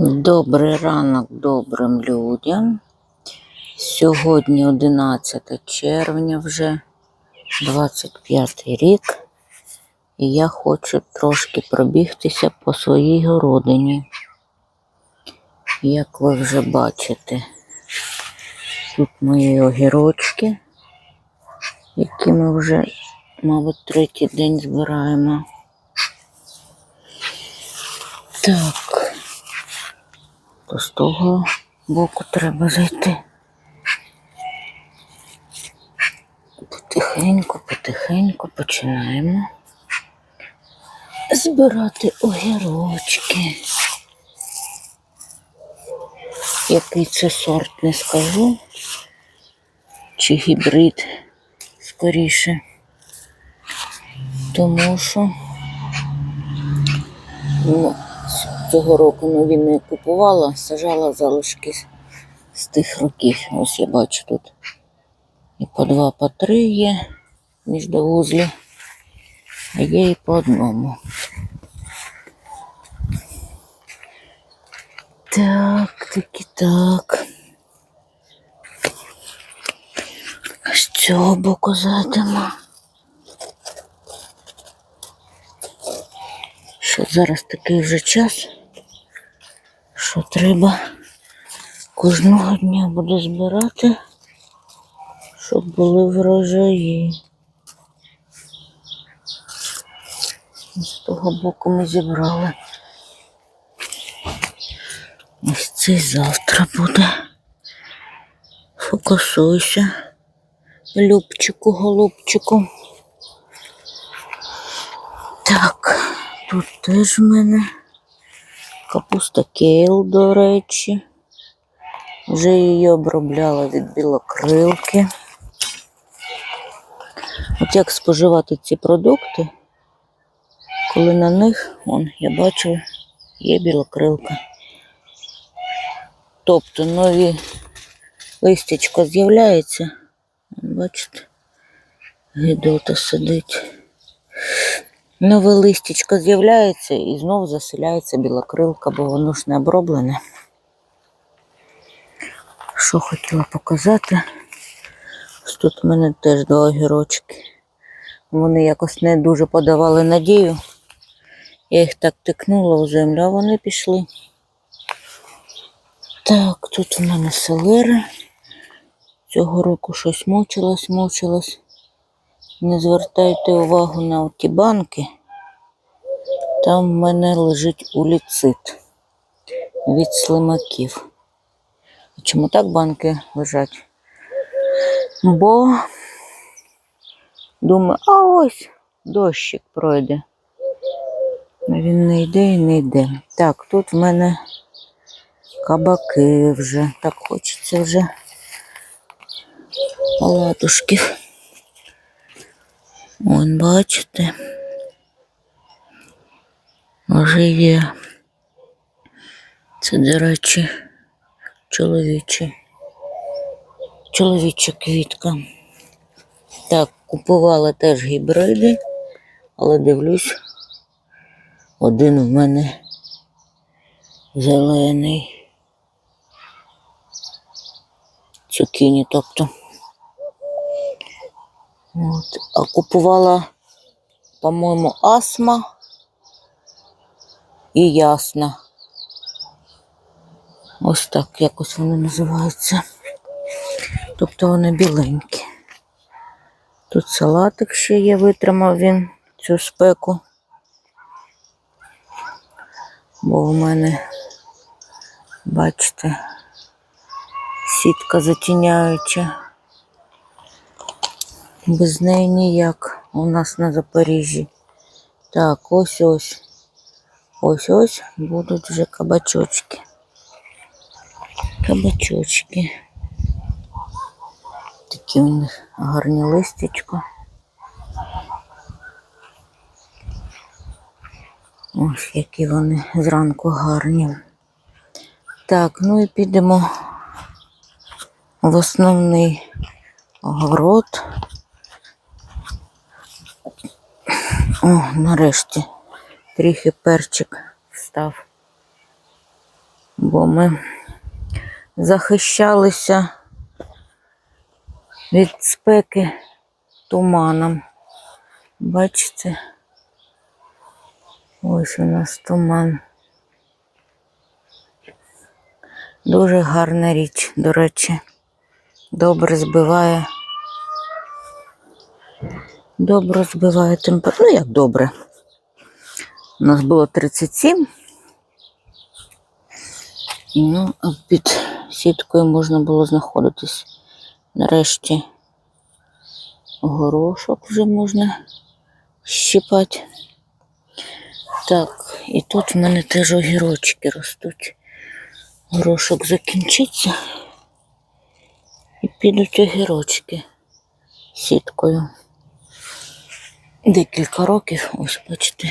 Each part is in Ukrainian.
Добрий ранок добрим людям. Сьогодні 11 червня вже 25 рік. І я хочу трошки пробігтися по своїй городині. Як ви вже бачите, тут мої огірочки, які ми вже, мабуть, третій день збираємо. Так, то з того боку треба зайти. Потихеньку, потихеньку починаємо збирати огірочки. Який це сорт не скажу, чи гібрид скоріше. Тому що ну, цього року нові не купувала, сажала залишки з- тих років. Ось я бачу тут і по два, по три є між вузлі, а є і по одному. Так, так і так. З цього боку зайдемо. Що зараз такий вже час, що треба кожного дня буду збирати, щоб були врожаї. З того боку ми зібрали. Ось цей завтра буде. Фокусуйся, Любчику, голубчику. Так, тут теж в мене капуста кейл, до речі. Вже її обробляла від білокрилки. От як споживати ці продукти, коли на них, он, я бачу, є білокрилка. Тобто нові листячко з'являється. Бачите, гидота сидить. Нове листячко з'являється і знову заселяється білокрилка, бо воно ж не оброблене. Що хотіла показати? Ось Тут у мене теж два огірочки. Вони якось не дуже подавали надію. Я їх так тикнула в землю, а вони пішли. Так, тут у мене селера. Цього року щось мучилась, мучилась. Не звертайте увагу на ті банки. Там в мене лежить уліцит від слимаків. Чому так банки лежать? Бо думаю, а ось дощик пройде. Він не йде і не йде. Так, тут в мене кабаки вже. Так хочеться вже оладушків. Вон, бачите. Є. Це, до речі, чоловічі. Чоловіча квітка. Так, купувала теж гібриди, але дивлюсь, один в мене зелений. Цукіні, тобто. От. А купувала, по-моєму, астма і ясна. Ось так якось вони називаються. Тобто вони біленькі. Тут салатик ще є, витримав він цю спеку. Бо в мене, бачите, сітка затіняюча. Без неї ніяк у нас на Запоріжжі. Так, ось ось. Ось ось будуть вже кабачочки. Кабачочки. Такі у них гарні листячко. Ось які вони зранку гарні. Так, ну і підемо в основний город. О, нарешті трохи перчик став. бо ми захищалися від спеки туманом. Бачите? Ось у нас туман. Дуже гарна річ, до речі. Добре збиває. Добре збиває температуру. Ну, як добре. У нас було 37. Ну, а під сіткою можна було знаходитись. Нарешті горошок вже можна щипати. Так, і тут в мене теж огірочки ростуть. Горошок закінчиться. І підуть огірочки сіткою. Декілька років, ось бачите,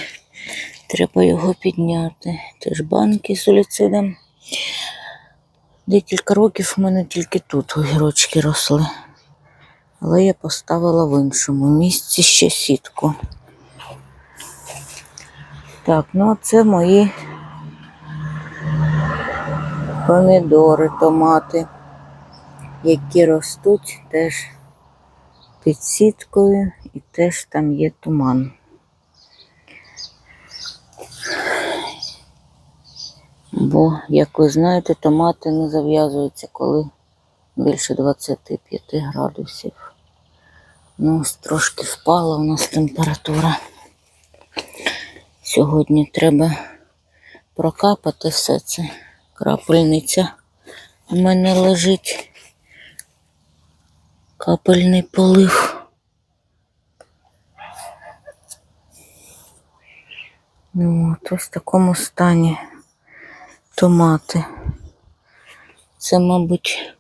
треба його підняти. Теж банки з оліцидом. Декілька років в мене тільки тут огірочки росли. Але я поставила в іншому місці ще сітку. Так, ну а це мої помідори, томати, які ростуть теж під сіткою і теж там є туман. Бо, як ви знаєте, томати не зав'язуються, коли більше 25 градусів. Ну, трошки впала у нас температура. Сьогодні треба прокапати все це. Крапельниця у мене лежить. Капельний полив. От ось в такому стані томати. Це, мабуть,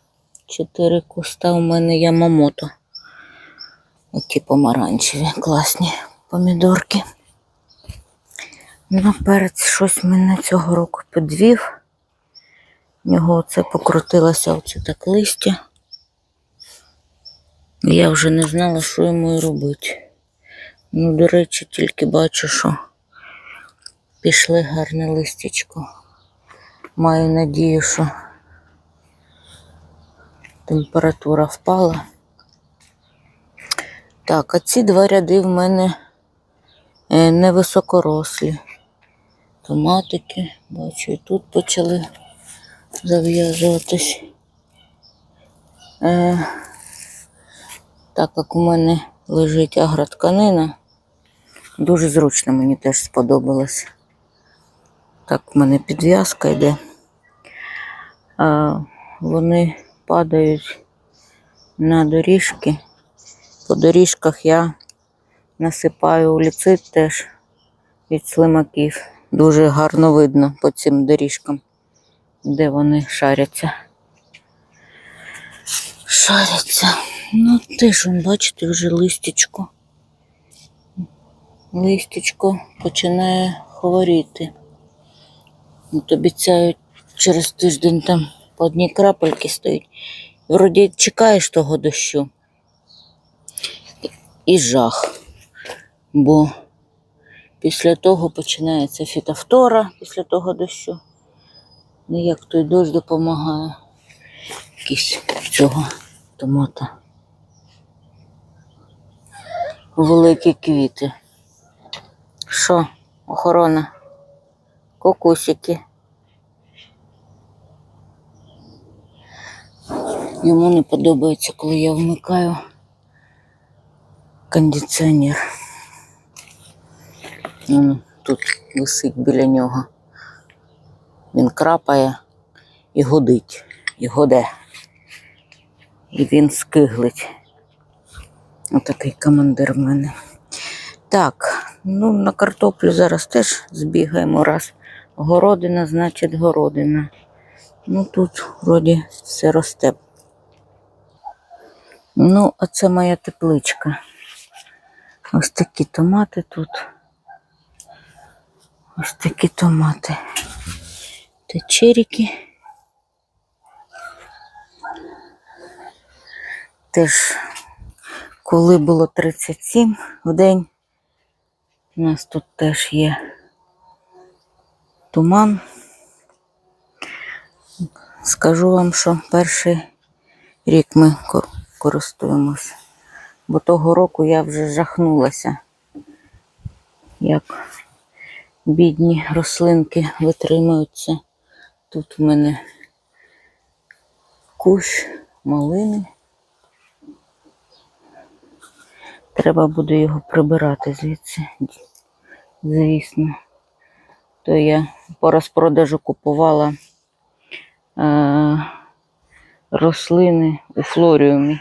чотири куста у мене Ямамото. Які помаранчеві, класні помідорки. Ну, перець щось мене цього року підвів. В нього оце покрутилося оце так листя. Я вже не знала, що йому робити. Ну, до речі, тільки бачу, що пішли гарне листячко. Маю надію, що температура впала. Так, а ці два ряди в мене е, невисокорослі. Томатики, бачу, і тут почали зав'язуватись. Е, так як у мене лежить агротканина, дуже зручно мені теж сподобалось. Так, в мене підв'язка йде. А, вони падають на доріжки. По доріжках я насипаю ліцит теж від слимаків. Дуже гарно видно по цим доріжкам, де вони шаряться. Шаряться. Ну, теж, бачите, вже листячко. Листячко починає хворіти. От обіцяють через тиждень там по одній крапельки стоїть. Вроді чекаєш того дощу. І жах. Бо після того починається фітофтора після того дощу. Ніяк той дощ допомагає. Якийсь цього томата. Великі квіти. Що, охорона? Кокусики. Йому не подобається, коли я вмикаю кондиціонер. Він тут висить біля нього. Він крапає і гудить, і годе. І він скиглить. Отакий командир в мене. Так, ну на картоплю зараз теж збігаємо раз. Городина, значить городина. Ну тут вроді все росте. Ну, а це моя тепличка. Ось такі томати тут. Ось такі томати. Це черіки. Теж, коли було 37 в день, у нас тут теж є туман. Скажу вам, що перший рік ми ко- користуємося. Бо того року я вже жахнулася, як бідні рослинки витримуються. Тут в мене кущ малини. Треба буде його прибирати звідси, звісно. То я по розпродажу купувала е, рослини у флоріумі.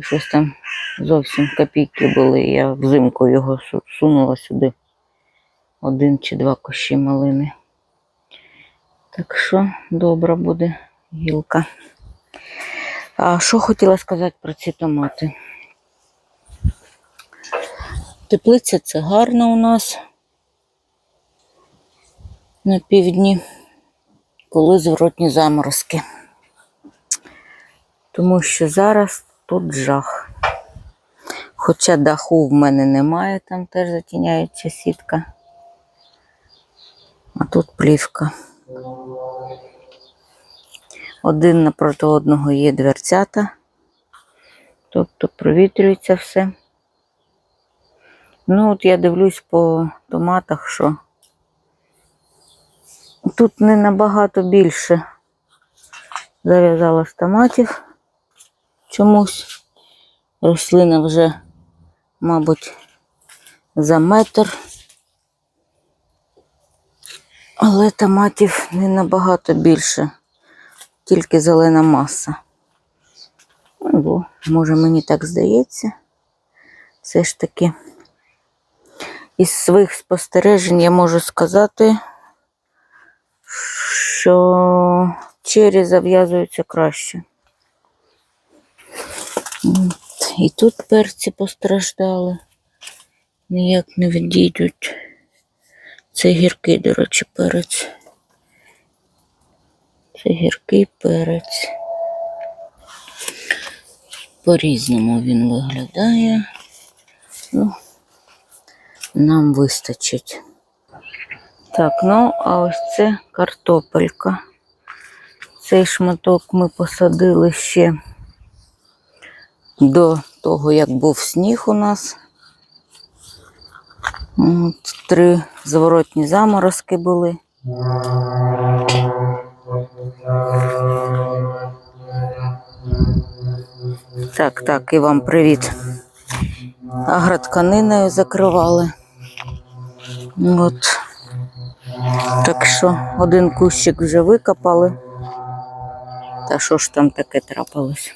Щось там зовсім копійки були. Я взимку його сунула сюди. Один чи два кущі малини. Так що добра буде гілка. А що хотіла сказати про ці томати? Теплиця це гарно у нас на півдні, коли зворотні заморозки. Тому що зараз тут жах. Хоча даху в мене немає, там теж затіняється сітка. А тут плівка. Один напроти одного є дверцята, тобто провітрюється все. Ну, от я дивлюсь по томатах, що тут не набагато більше зав'язалось томатів чомусь. Рослина вже, мабуть, за метр. Але томатів не набагато більше, тільки зелена маса. Ну, може, мені так здається. Все ж таки, із своїх спостережень я можу сказати, що чері зав'язуються краще. От. І тут перці постраждали, ніяк не відійдуть. Це гіркий, до речі, перець. Це гіркий перець. По-різному він виглядає. Ну, нам вистачить. Так, ну, а ось це картопелька. Цей шматок ми посадили ще до того, як був сніг у нас. От, три зворотні заморозки були. Так, так, і вам привіт. Агротканиною закривали. От. Так що один кущик вже викопали. Та що ж там таке трапилось?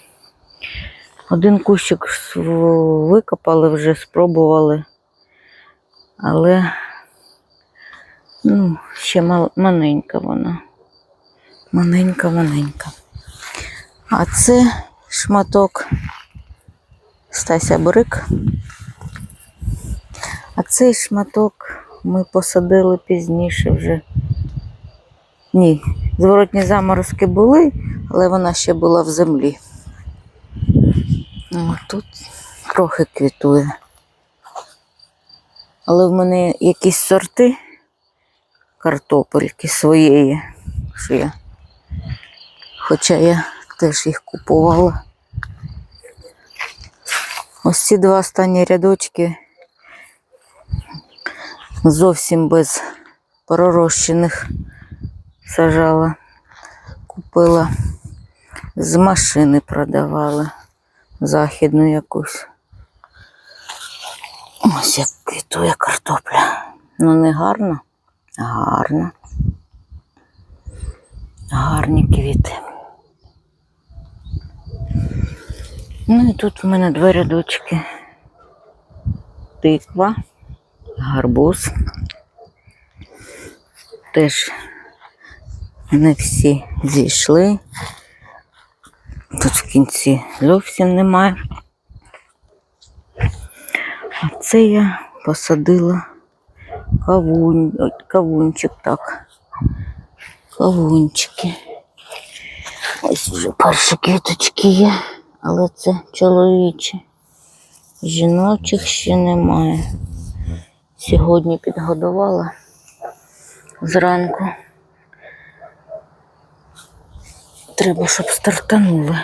Один кущик викопали, вже спробували, але ну, ще мал- маленька вона. Маленька, маленька. А це шматок Стася Бурик. А цей шматок ми посадили пізніше вже. Ні, зворотні заморозки були, але вона ще була в землі. О, тут трохи квітує. Але в мене якісь сорти картопельки своєї, що я. Хоча я теж їх купувала. Ось ці два останні рядочки зовсім без пророщених сажала. Купила з машини продавала західну якусь. Ось як квітує картопля. Ну не гарно, гарно. Гарні квіти. Ну і тут в мене два рядочки. Тиква, гарбуз. Теж не всі зійшли. Тут в кінці зовсім немає. А це я посадила кавунь, кавунчик так. Кавунчики. Ось вже перші квіточки є, але це чоловічі. Жіночих ще немає. Сьогодні підгодувала зранку. треба, щоб стартанули.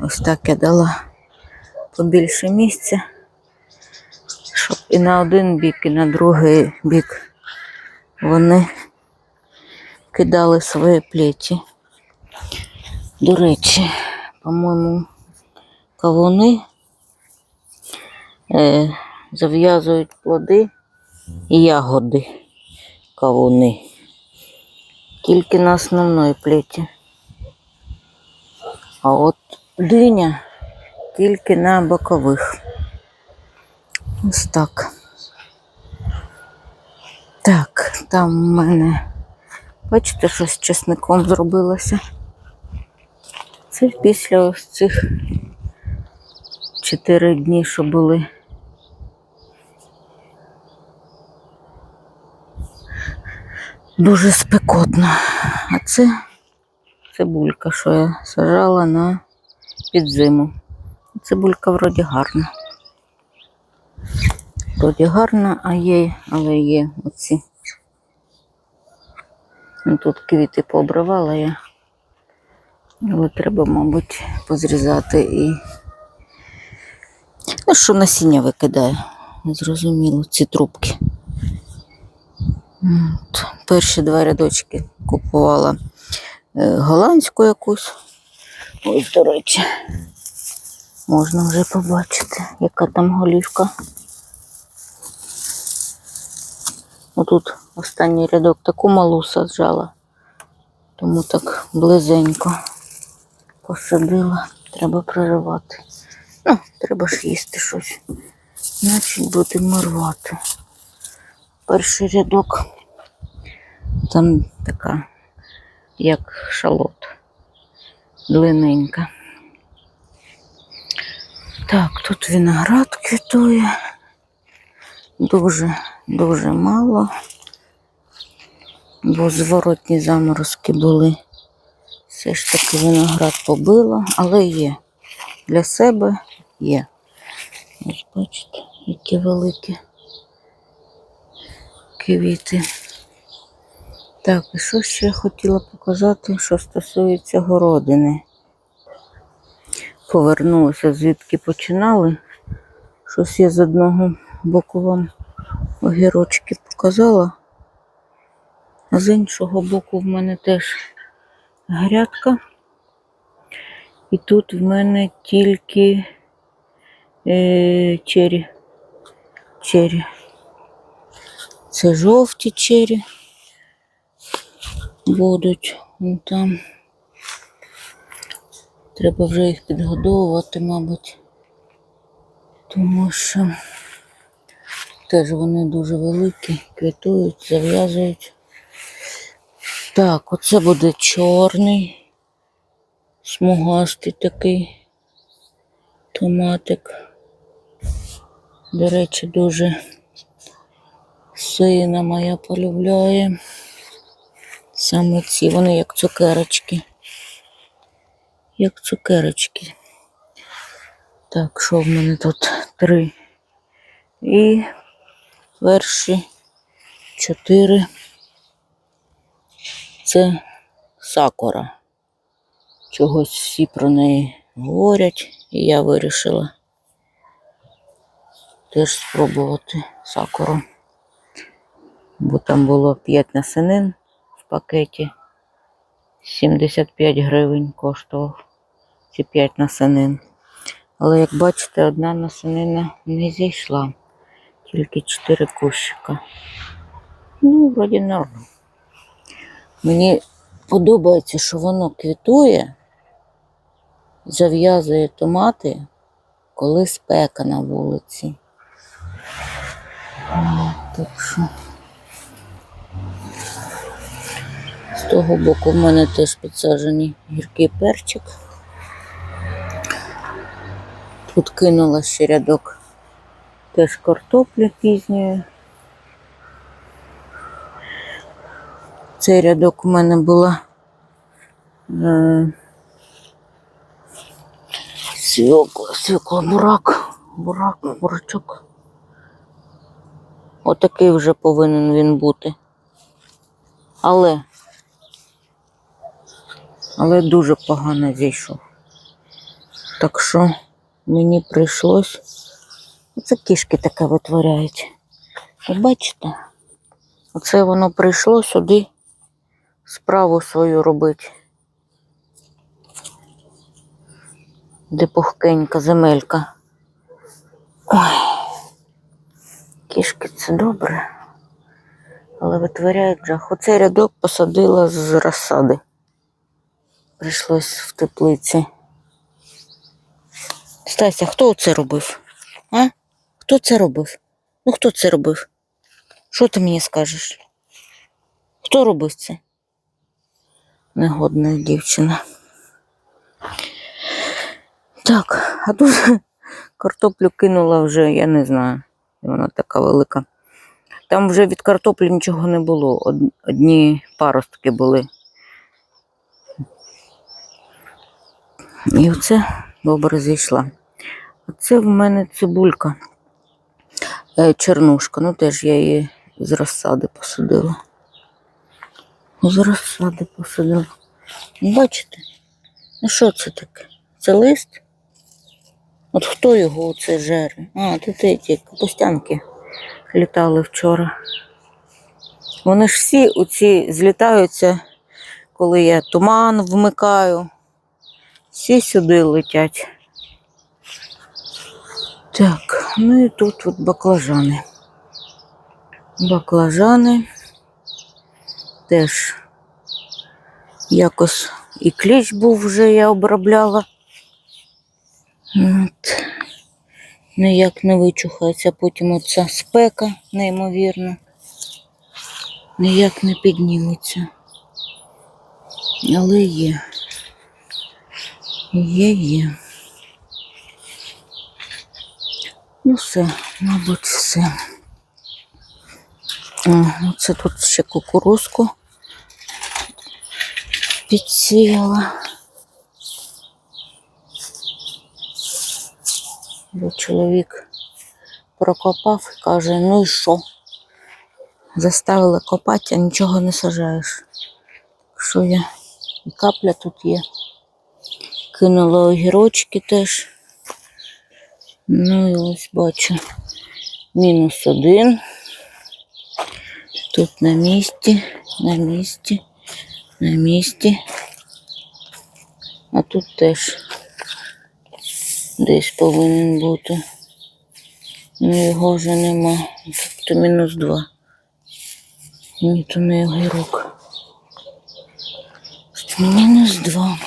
Ось так я дала побільше місця, щоб і на один бік, і на другий бік вони кидали свої плеті. До речі, по-моєму, кавуни е, зав'язують плоди і ягоди кавуни. Тільки на основної плеті. А от диня тільки на бокових. Ось так. Так, там у мене, бачите, щось з чесником зробилося. Це після ось цих чотири дні, що були. Дуже спекотно. А це цибулька, що я сажала на підзиму. Цибулька вроді гарна. Вроді гарна, а є, але є оці. Ну, Тут квіти пообривала я. Але треба, мабуть, позрізати і. Ну, що насіння викидаю. Зрозуміло, ці трубки. Перші два рядочки купувала е, голландську якусь. Ось, до речі, можна вже побачити, яка там голівка. Отут останній рядок таку малу саджала, тому так близенько посадила. Треба проривати. Ну, треба ж їсти щось. Значить будемо рвати. Перший рядок там така, як шалот, длинненька. Так, тут виноград квітує. Дуже, дуже мало. Бо зворотні заморозки були. Все ж таки виноград побило, але є. Для себе є. Ось бачите, які великі квіти. Так, і що ще я хотіла показати, що стосується городини. Повернулася, звідки починали. Щось я з одного боку вам огірочки показала, а з іншого боку в мене теж грядка. І тут в мене тільки е, чері. Чері. Це жовті чері будуть. Вон там. Треба вже їх підгодовувати, мабуть. Тому що теж вони дуже великі, квітують, зав'язують. Так, оце буде чорний, смугастий такий томатик. До речі, дуже сина моя полюбляє. Саме ці, вони як цукерочки. Як цукерочки. Так, що в мене тут три. І перші чотири. Це сакура. Чогось всі про неї говорять, і я вирішила теж спробувати сакуру. Бо там було 5 насенин в пакеті. 75 гривень коштував ці 5 насенин. Але як бачите, одна насенина не зійшла. Тільки 4 кущика. Ну, вроді норм. Мені подобається, що воно квітує, зав'язує томати, коли спека на вулиці. Так що. З того боку в мене теж підсаджений гіркий перчик. Тут кинула ще рядок теж картоплі пізньої. Цей рядок у мене була е, свекла, свекла, бурак, бурак, бурачок. Отакий вже повинен він бути. Але але дуже погано зійшов. Так що мені прийшлось. Оце кішки таке витворяють. Ви бачите? Оце воно прийшло сюди справу свою робити. Де пухкенька земелька. Ой. Кішки це добре. Але витворяють жах. Оцей рядок посадила з розсади. Прийшлось в теплиці. Стася, хто це робив? А? Хто це робив? Ну хто це робив? Що ти мені скажеш? Хто робив це? Негодна дівчина. Так, а тут картоплю кинула вже, я не знаю. Вона така велика. Там вже від картоплі нічого не було. Одні паростки були. І оце добре зійшла. Оце в мене цибулька. Е, Чернушка. Ну теж я її з розсади посадила. З розсади посадила. Ну, Бачите? Ну що це таке? Це лист? От хто його оце жере? А, тут ті капустянки літали вчора. Вони ж всі оці злітаються, коли я туман вмикаю. Всі сюди летять. Так, ну і тут от баклажани. Баклажани теж якось і кліч був вже я обробляла. От. Ніяк не вичухається, потім оця спека, неймовірно. Ніяк не підніметься. Але є. Є, є. Ну все, мабуть, все. Оце тут ще кукурузку підсіяла. Бо чоловік прокопав і каже, ну і що? Заставили копати, а нічого не сажаєш. Що я? І капля тут є. Кинула огірочки теж. Ну і ось бачу. Мінус один. Тут на місці, на місці, на місці. А тут теж десь повинен бути. Ну його вже нема. Тобто мінус два. Ні, то не огірок. Мінус два.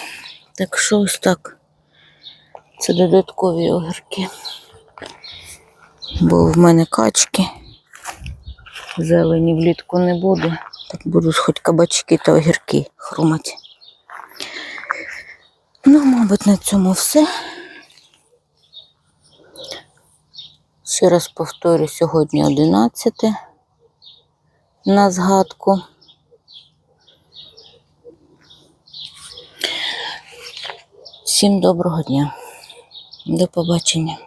Так що ось так. Це додаткові огірки. Бо в мене качки. Зелені влітку не буде. Так будуть хоч кабачки та огірки хрумати. Ну, мабуть, на цьому все. Ще раз повторю, сьогодні 11 на згадку. Всім доброго дня. До побачення.